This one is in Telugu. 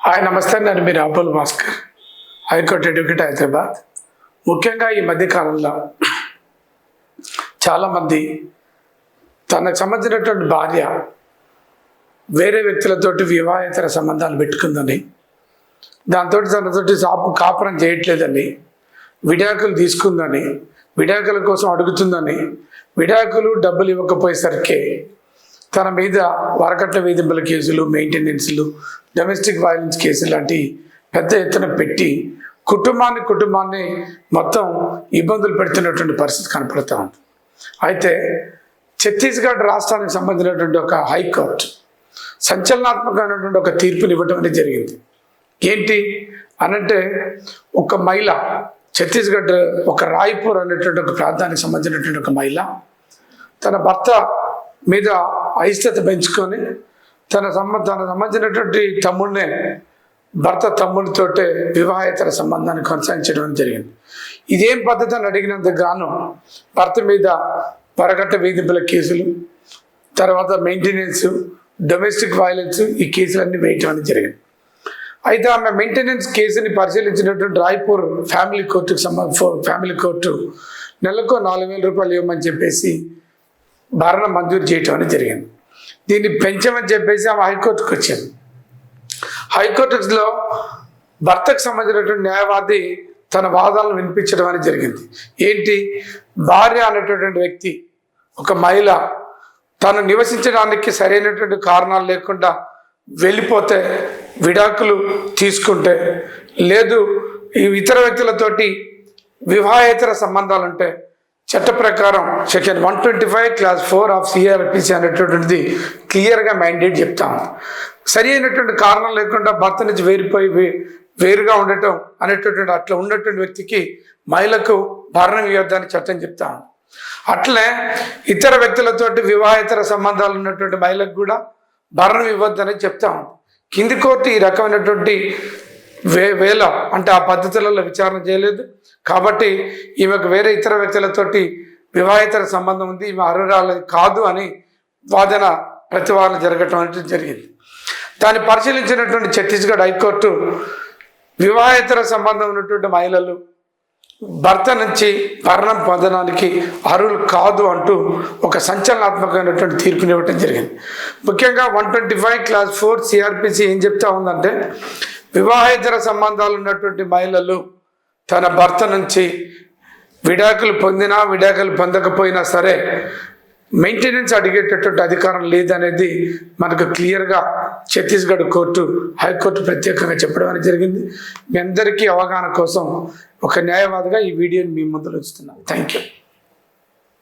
హాయ్ నమస్తే నేను మీరు Abbul Bhaskar high court advocate Hyderabad. ముఖ్యంగా ఈ మధ్య కాలంలో చాలామంది తనకు సంబంధించినటువంటి భార్య వేరే వ్యక్తులతోటి వివాహేతర సంబంధాలు పెట్టుకుందని దాంతో తనతోటి సాపు కాపురం చేయట్లేదని విడాకులు తీసుకుందని విడాకుల కోసం అడుగుతుందని విడాకులు డబ్బులు ఇవ్వకపోయేసరికి తన మీద వరకట్ల వేధింపుల కేసులు మెయింటెనెన్స్లు డొమెస్టిక్ వైలెన్స్ కేసులు లాంటి పెద్ద ఎత్తున పెట్టి కుటుంబాన్ని కుటుంబాన్ని మొత్తం ఇబ్బందులు పెడుతున్నటువంటి పరిస్థితి కనపడుతూ ఉంది. అయితే ఛత్తీస్గఢ్ రాష్ట్రానికి సంబంధించినటువంటి ఒక హైకోర్టు సంచలనాత్మకమైనటువంటి ఒక తీర్పుని ఇవ్వడం అనేది జరిగింది. ఏంటి? అనంటే ఒక మహిళ ఛత్తీస్గఢ్ ఒక రాయ్పూర్ అనేటువంటి ఒక ప్రాంతానికి సంబంధించినటువంటి ఒక మహిళ తన భర్త మీద అయిష్టత పెంచుకొని తన సంబ తన సంబంధించినటువంటి తమ్ముడినే భర్త తమ్ముడితోటే వివాహేతర సంబంధాన్ని కొనసాగించడం జరిగింది. ఇదేం పద్ధతి అని అడిగినంత గాను భర్త మీద పరగట్ట వేధింపుల కేసులు తర్వాత మెయింటెనెన్స్ డొమెస్టిక్ వైలెన్స్ ఈ కేసులన్నీ వేయటం అనేది జరిగింది. అయితే ఆమె మెయింటెనెన్స్ కేసుని పరిశీలించినటువంటి రాయ్పూర్ ఫ్యామిలీ కోర్టుకు సంబంధ ఫ్యామిలీ కోర్టు నెలకు నాలుగు వేల రూపాయలు ఇవ్వమని చెప్పేసి భరణ మంజూరు చేయటం అనేది జరిగింది. దీన్ని పెంచమని చెప్పేసి ఆమె హైకోర్టుకు వచ్చింది. హైకోర్టులో భర్తకు సంబంధించినటువంటి న్యాయవాది తన వాదాలను వినిపించడం అనేది జరిగింది. ఏంటి? భార్య అనేటటువంటి వ్యక్తి ఒక మహిళ తను నివసించడానికి సరైనటువంటి కారణాలు లేకుండా వెళ్ళిపోతే విడాకులు తీసుకుంటే లేదు ఈ ఇతర వ్యక్తులతోటి వివాహేతర సంబంధాలు ఉంటే చట్ట ప్రకారం section one twenty five clause four of CrPC అనేటటువంటిది క్లియర్గా మైండేట్ చెప్తాం. సరి అయినటువంటి కారణం లేకుండా భర్త నుంచి వేరిపోయి వేరుగా ఉండటం అనేటటువంటి అట్లా ఉన్నటువంటి వ్యక్తికి మహిళకు భరణం ఇవ్వద్దని చట్టం చెప్తాం. అట్లే ఇతర వ్యక్తులతోటి వివాహేతర సంబంధాలు ఉన్నటువంటి మహిళకు కూడా భరణం ఇవ్వద్దని చెప్తాం. కింది కోర్టు ఈ రకమైనటువంటి వే వేల అంటే ఆ పద్ధతులలో విచారణ చేయలేదు. కాబట్టి ఈమెకు వేరే ఇతర వ్యక్తులతోటి వివాహేతర సంబంధం ఉంది. ఈమె అర్హురాలు కాదు అని వాదన ప్రతివాదన జరగటం అనేది జరిగింది. దాన్ని పరిశీలించినటువంటి ఛత్తీస్గఢ్ హైకోర్టు వివాహేతర సంబంధం ఉన్నటువంటి మహిళలు భర్త నుంచి మరణం పొందడానికి అర్హులు కాదు అంటూ ఒక సంచలనాత్మకమైనటువంటి తీర్పుని ఇవ్వడం జరిగింది. ముఖ్యంగా one twenty five clause four CrPC ఏం చెప్తా ఉందంటే వివాహేతర సంబంధాలు ఉన్నటువంటి మహిళలు తన భర్త నుంచి విడాకులు పొందినా విడాకులు పొందకపోయినా సరే మెయింటెనెన్స్ అడిగేటటువంటి అధికారం లేదనేది మనకు క్లియర్గా ఛత్తీస్గఢ్ కోర్టు హైకోర్టు ప్రత్యేకంగా చెప్పడం అనేది జరిగింది. మీ అందరికీ అవగాహన కోసం ఒక న్యాయవాదిగా ఈ వీడియోని మీ ముందులో ఉంచుతున్నాను. Thank you